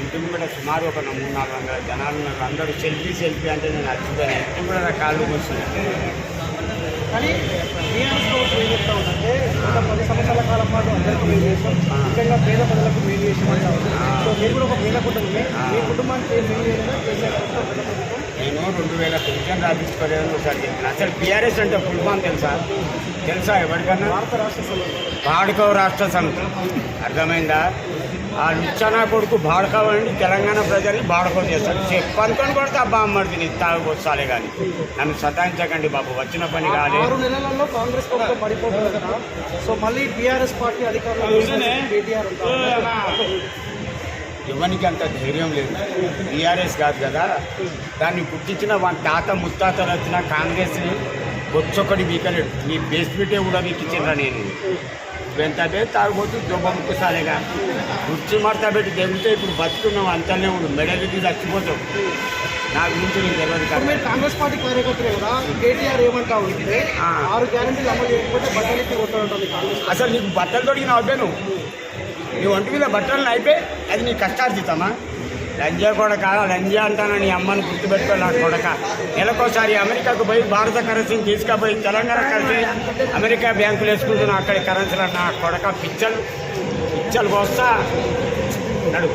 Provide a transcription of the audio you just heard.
ఇంటి కూడా సుమారు ఒక మూడు నాలుగు వందల జనాలు ఉన్నారు. అందరూ సెల్ఫీ సెల్ఫీ అంటే నేను అచ్చిపోయాను ఇంటి కూడా నా కాళ్ళు కూర్చున్నాను కానీ టీఆర్ఎస్ ప్రభుత్వం ఏం చెప్తా ఉందంటే గత పది సంవత్సరాల కాలం పాటు అందరికీ చేస్తాం ముఖ్యంగా పేద ప్రజలకు. సో మీరు కూడా ఒక పేద కుటుంబమే. మీ కుటుంబానికి కేసీఆర్ ప్రభుత్వం? నేను రెండు వేల పెన్షన్ రాపించుకోలేదని ఒకసారి చెప్పిన. అసలు బీఆర్ఎస్ అంటే ఫుల్ ఫామ్ తెలుసా? తెలుసా ఎవరికన్నా? భారత రాష్ట్ర సభలో బాడుకో రాష్ట్ర సమితి అర్థమైందా? ఆ లుచ్చనా కొడుకు బాడుకో అండి తెలంగాణ ప్రజల్ని బాడుకో చేస్తాడు. చెప్పనుకొని కొడితే అబ్బా అమ్మడిది నీ తాగుకొస్తాలే కానీ. నన్ను సతాయించకండి బాబు వచ్చిన పని కాలే. ఆరు నెలలలో కాంగ్రెస్ ప్రభుత్వం పడిపోతుంది కదా సో మళ్ళీ టీఆర్ఎస్ పార్టీ అధికారంలో ఎవరికి అంత ధైర్యం లేదు. టీఆర్ఎస్ కాదు కదా. దాన్ని పుట్టించిన వాళ్ళ తాత ముత్తాతలు వచ్చిన కాంగ్రెస్ బొచ్చొక్కడి వీకలేడు నీ బేస్మెంటే కూడా వీకిచ్చిండ్రా నేను. వెంట తాగుబోతు దొబ్బముక్కు సాలేగా కుర్చీ మడత పెట్టి దెంగితే ఇప్పుడు బతుకున్నావు అంతనే ఉండు. మెడలికి చచ్చిపోతావు నా గురించి నీకు తెలియదు మీరు కాంగ్రెస్ పార్టీ కార్యకర్తలే కదా కేటీఆర్ ఏమంటా ఉంటే ఆ. ఆరు గ్యారెంటీలు అమలు చేయకపోతే బట్టలెత్తి కొట్టాడంటుంది కాంగ్రెస్ అసలు నీకు బట్టలు దొరికిన అవే నువ్వు నీ ఒంటి మీద బట్టలు అయిపోయి అది నీ కష్టార్జితమా? లంజా కొడక లంజా అంటాను నీ అమ్మని గుర్తుపెట్టుకో నా కొడక. నెలకోసారి అమెరికాకు పోయి భారత కరెన్సీని తీసుకుపోయి తెలంగాణ కరెన్సీ అమెరికా బ్యాంకులు వేసుకుంటున్నాను అక్కడి కరెన్సీలు నా కొడక పిచ్చలు పిచ్చలు పోస్తా నడు.